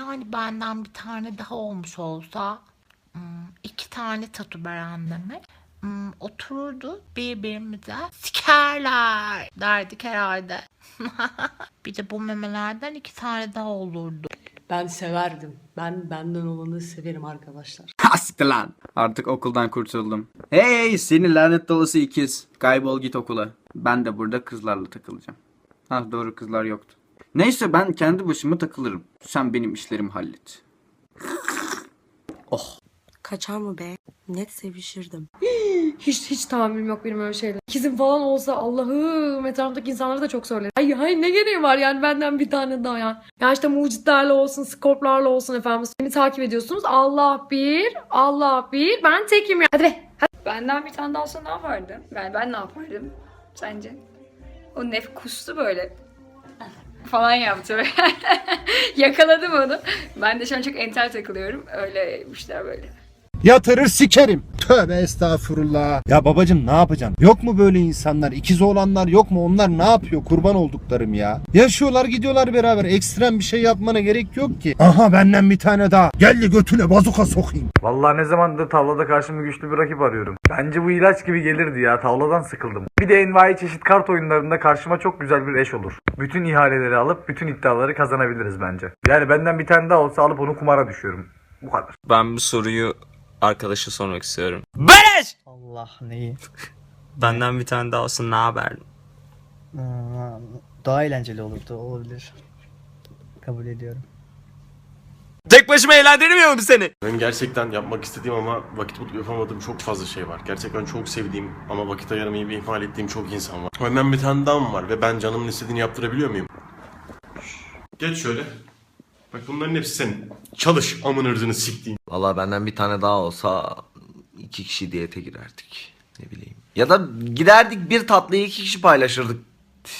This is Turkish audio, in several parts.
Yani benden bir tane daha olmuş olsa hmm, iki tane tatu beren demek. Hmm, otururdu birbirimize sikerler derdik herhalde. bir de bu memelerden iki tane daha olurdu. Ben severdim. Ben benden olanı severim arkadaşlar. Ha siktir lan. Artık okuldan kurtuldum. Hey seni lanet dolası ikiz. Kaybol git okula. Ben de burada kızlarla takılacağım. Ha doğru kızlar yoktu. Neyse ben kendi başıma takılırım. Sen benim işlerimi hallet. Kaçar mı be? Net sevişirdim. Hiç hiç tahammülüm yok benim öyle şeylere. İkizim falan olsa Allah'ım etrafımdaki insanlara da çok söylerim. Ay hayır ne gereği var yani benden bir tane daha yani. Ya işte mucitlerle olsun, skorplarla olsun efendim. Beni takip ediyorsunuz. Allah bir, Allah bir. Ben tekim ya. Hadi be. Benden bir tane daha olsa ne yapardım? Yani ben ne yapardım sence? O nef kustu böyle falan yaptı. Yakaladım onu. Ben de şu an çok entel takılıyorum. Öyle işler böyle. Yatırır sikerim. Tövbe estağfurullah. Ya babacım ne yapacaksın? Yok mu böyle insanlar? İkiz olanlar yok mu? Onlar ne yapıyor? Kurban olduklarım ya. Yaşıyorlar gidiyorlar beraber. Ekstrem bir şey yapmana gerek yok ki. Aha benden bir tane daha. Gel de götüne bazuka sokayım. Vallahi ne zamandır tavlada karşıma güçlü bir rakip arıyorum. Bence bu ilaç gibi gelirdi ya. Tavladan sıkıldım. Bir de envai çeşit kart oyunlarında karşıma çok güzel bir eş olur. Bütün ihaleleri alıp bütün iddiaları kazanabiliriz bence. Yani benden bir tane daha olsa alıp onu kumara düşüyorum. Bu kadar. Ben bu soruyu arkadaşa sormak istiyorum. Allah neyi? Benden bir tane daha olsun ne haber? Daha eğlenceli olurdu olabilir. Kabul ediyorum. Tek başıma eğlendirmiyor mu seni? Benim gerçekten yapmak istediğim ama vakit bulup yapamadığım çok fazla şey var. Gerçekten çok sevdiğim ama vakit ayıramayıp ihmal ettiğim çok insan var. Benden bir tane daha mı var ve ben canımın istediğini yaptırabiliyor muyum? Geç şöyle. Bak bunların hepsi senin. Çalış amın ırzını siktiğin. Valla benden bir tane daha olsa iki kişi diyete girerdik. Ne bileyim. Ya da giderdik bir tatlıyı iki kişi paylaşırdık.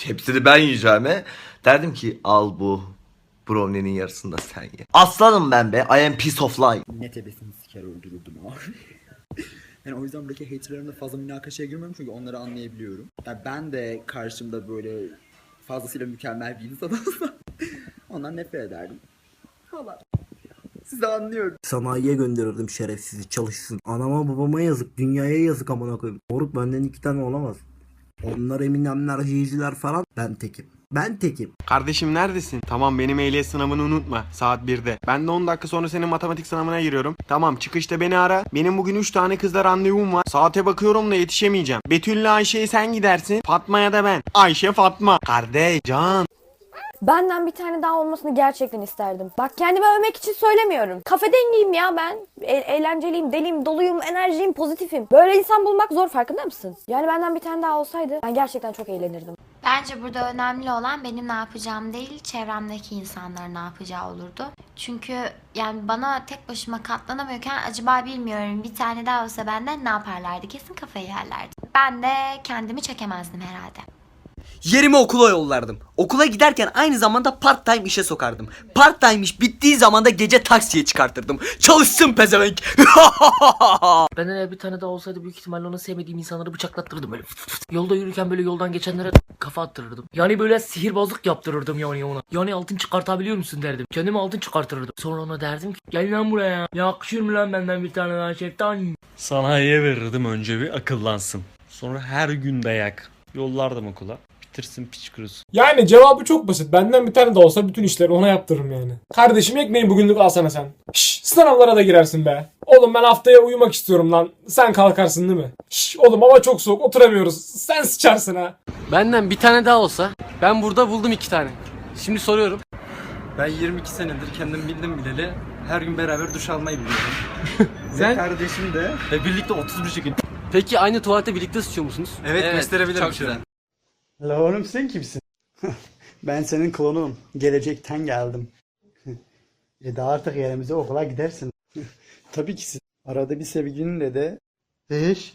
Hepsini ben yiyeceğime. Derdim ki al bu. Brownie'nin yarısını da sen ye. Aslanım ben be. I am piece of life. Ne tebesini siker öldürürdüm ama. yani o yüzden buradaki haterlarımla fazla münakaşaya girmiyorum çünkü onları anlayabiliyorum. Yani ben de karşımda böyle fazlasıyla mükemmel bir insan olsam ondan nefret ederdim. Falan. Sizi anlıyorum. Sanayiye gönderirdim şerefsizi çalışsın. Anama babama yazık, dünyaya yazık amına koyayım. Moruk benden iki tane olamaz. Onlar eminemler, jiyiciler falan. Ben tekim. Ben tekim. Kardeşim neredesin? Tamam benim ehliyet sınavını unutma. Saat 1'de. Ben de 10 dakika sonra senin matematik sınavına giriyorum. Tamam çıkışta beni ara. Benim bugün 3 tane kızla randevum var. Saate bakıyorum da yetişemeyeceğim. Betül'le Ayşe'ye sen gidersin. Fatma'ya da ben. Ayşe Fatma. Kardeş can. Benden bir tane daha olmasını gerçekten isterdim. Bak kendimi övmek için söylemiyorum. Kafe dengiyim ya ben. E- eğlenceliyim, deliyim, doluyum, enerjiyim, pozitifim. Böyle insan bulmak zor farkında mısın? Yani benden bir tane daha olsaydı ben gerçekten çok eğlenirdim. Bence burada önemli olan benim ne yapacağım değil, çevremdeki insanların ne yapacağı olurdu. Çünkü yani bana tek başıma katlanamıyorken acaba bilmiyorum bir tane daha olsa benden ne yaparlardı? Kesin kafayı yerlerdi. Ben de kendimi çekemezdim herhalde. Yerimi okula yollardım. Okula giderken aynı zamanda part time işe sokardım. Part time iş bittiği zaman da gece taksiye çıkartırdım. Çalışsın pezevenk. Ben eğer bir tane daha olsaydı büyük ihtimalle onu sevmediğim insanları bıçaklattırırdım böyle. Yolda yürürken böyle yoldan geçenlere kafa attırırdım. Yani böyle sihirbazlık yaptırırdım yani ona. Yani altın çıkartabiliyor musun derdim. Kendime altın çıkartırırdım. Sonra ona derdim ki gel lan buraya. Yakışır mı lan benden bir tane daha şeytan? Sanayiye verirdim önce bir akıllansın. Sonra her gün dayak. Yollardım okula. Bitirsin piç kurusu. Yani cevabı çok basit. Benden bir tane de olsa bütün işleri ona yaptırırım yani. Kardeşim ekmeği bugünlük alsana sen. Şşş sınavlara da girersin be. Oğlum ben haftaya uyumak istiyorum lan. Sen kalkarsın değil mi? Şşş oğlum hava çok soğuk oturamıyoruz. Sen sıçarsın ha. Benden bir tane daha olsa ben burada buldum iki tane. Şimdi soruyorum. Ben 22 senedir kendim bildim bileli her gün beraber duş almayı biliyorum. Sen? kardeşim de. Ve birlikte 31 gün. Peki aynı tuvalete birlikte sıçıyor musunuz? Evet, gösterebilirim Çok güzel. La oğlum sen kimsin? ben senin klonum. Gelecekten geldim. e daha artık yerimize okula gidersin. Tabii ki siz. Arada bir sevgilinle de eş